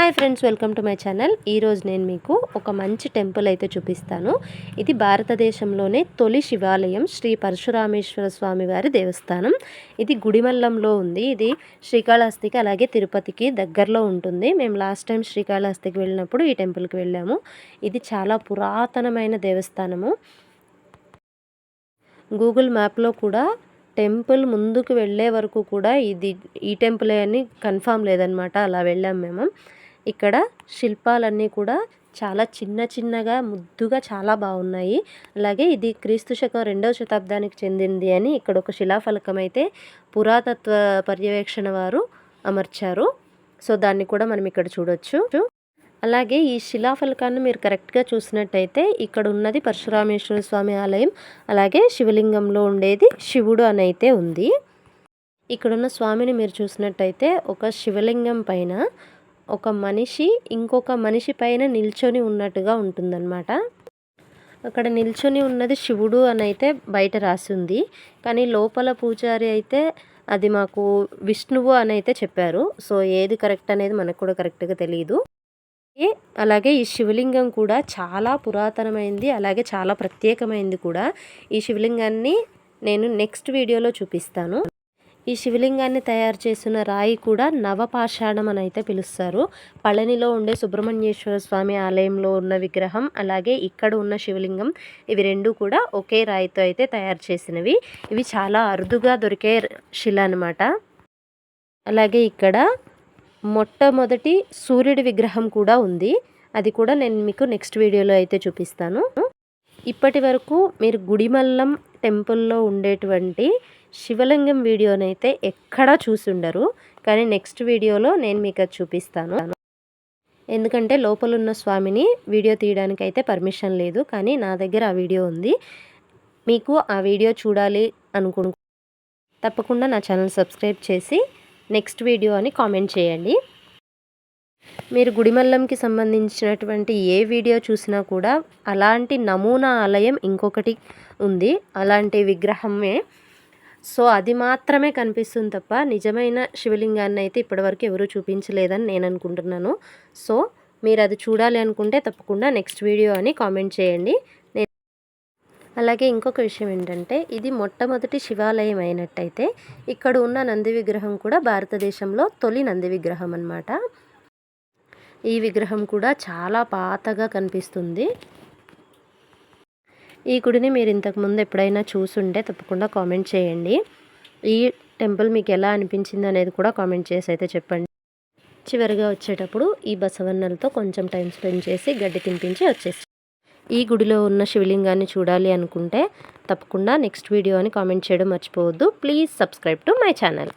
Hi friends welcome to my channel. ఈరోజు నేను మీకు ఒక మంచి టెంపుల్ అయితే చూపిస్తాను. ఇది భారతదేశంలోనే తొలి శివాలయం శ్రీ పరశురామేశ్వర స్వామి వారి దేవస్థానం. ఇది గుడిమల్లంలో ఉంది. ఇది శ్రీకాళహస్తికి అలాగే తిరుపతికి దగ్గరలో ఉంటుంది. మేము లాస్ట్ టైం శ్రీకాళహస్తికి వెళ్ళినప్పుడు ఈ టెంపుల్కి వెళ్ళాము. ఇది చాలా పురాతనమైన దేవస్థానము. గూగుల్ మ్యాప్లో కూడా టెంపుల్ ముందుకు వెళ్ళే వరకు కూడా ఇది ఈ టెంపులే అని కన్ఫామ్ లేదనమాట అలా వెళ్ళాం మేము. ఇక్కడ శిల్పాలన్నీ కూడా చాలా చిన్న చిన్నగా ముద్దుగా చాలా బాగున్నాయి. అలాగే ఇది క్రీస్తు శకం రెండవ శతాబ్దానికి చెందింది అని ఇక్కడ ఒక శిలాఫలకం అయితే పురాతత్వ పర్యవేక్షణ వారు అమర్చారు. సో దాన్ని కూడా మనం ఇక్కడ చూడొచ్చు. అలాగే ఈ శిలాఫలకాన్ని మీరు కరెక్ట్గా చూసినట్టయితే ఇక్కడ ఉన్నది పరశురామేశ్వర స్వామి ఆలయం అలాగే శివలింగంలో ఉండేది శివుడు అని అయితే ఉంది. ఇక్కడున్న స్వామిని మీరు చూసినట్టయితే ఒక శివలింగం పైన ఒక మనిషి ఇంకొక మనిషి పైన నిల్చొని ఉన్నట్టుగా ఉంటుందన్నమాట. అక్కడ నిల్చొని ఉన్నది శివుడు అని అయితే బయట రాసి ఉంది కానీ లోపల పూజారి అయితే అది మాకు విష్ణువు అని అయితే చెప్పారు. సో ఏది కరెక్ట్ అనేది మనకు కూడా కరెక్ట్గా తెలియదు అలాగే ఈ శివలింగం కూడా చాలా పురాతనమైంది. అలాగే చాలా ప్రత్యేకమైంది కూడా. ఈ శివలింగాన్ని నేను నెక్స్ట్ వీడియోలో చూపిస్తాను. ఈ శివలింగాన్ని తయారు చేసిన రాయి కూడా నవపాషాణం అని అయితే పిలుస్తారు. పళనిలో ఉండే సుబ్రహ్మణ్యేశ్వర స్వామి ఆలయంలో ఉన్న విగ్రహం అలాగే ఇక్కడ ఉన్న శివలింగం ఇవి రెండు కూడా ఒకే రాయితో అయితే తయారు చేసినవి. ఇవి చాలా అరుదుగా దొరికే శిల అనమాట అలాగే ఇక్కడ మొట్టమొదటి సూర్యుడి విగ్రహం కూడా ఉంది. అది కూడా నేను మీకు నెక్స్ట్ వీడియోలో అయితే చూపిస్తాను. ఇప్పటి వరకు మీరు గుడిమల్లం టెంపుల్లో ఉండేటువంటి శివలింగం వీడియోనైతే ఎక్కడా చూసుండరు కానీ నెక్స్ట్ వీడియోలో నేను మీకు అది చూపిస్తాను. ఎందుకంటే లోపలున్న స్వామిని వీడియో తీయడానికి అయితే పర్మిషన్ లేదు కానీ నా దగ్గర ఆ వీడియో ఉంది. మీకు ఆ వీడియో చూడాలి అనుకుంటు తప్పకుండా నా ఛానల్ సబ్స్క్రైబ్ చేసి నెక్స్ట్ వీడియో అని కామెంట్ చేయండి. మీరు గుడిమల్లంకి సంబంధించినటువంటి ఏ వీడియో చూసినా కూడా అలాంటి నమూనా ఆలయం ఇంకొకటి ఉంది. అలాంటి విగ్రహమే సో అది మాత్రమే కనిపిస్తుంది తప్ప నిజమైన శివలింగాన్ని అయితే ఇప్పటివరకు ఎవరూ చూపించలేదని నేను అనుకుంటున్నాను. సో మీరు అది చూడాలి అనుకుంటే తప్పకుండా నెక్స్ట్ వీడియో అని కామెంట్ చేయండి. నేను అలాగే ఇంకొక విషయం ఏంటంటే ఇది మొట్టమొదటి శివాలయం అయినట్టయితే ఇక్కడ ఉన్న నంది విగ్రహం కూడా భారతదేశంలో తొలి నంది విగ్రహం అనమాట ఈ విగ్రహం కూడా చాలా పాతగా కనిపిస్తుంది. ఈ గుడిని మీరు ఇంతకుముందు ఎప్పుడైనా చూసుంటే తప్పకుండా కామెంట్ చేయండి. ఈ టెంపుల్ మీకు ఎలా అనిపించింది అనేది కూడా కామెంట్ చేసి అయితే చెప్పండి. చివరిగా వచ్చేటప్పుడు ఈ బసవన్నలతో కొంచెం టైం స్పెండ్ చేసి గడ్డి తినిపించి వచ్చేసి ఈ గుడిలో ఉన్న శివలింగాన్ని చూడాలి అనుకుంటే తప్పకుండా నెక్స్ట్ వీడియో అని కామెంట్ చేయడం మర్చిపోవద్దు. Please subscribe to my channel.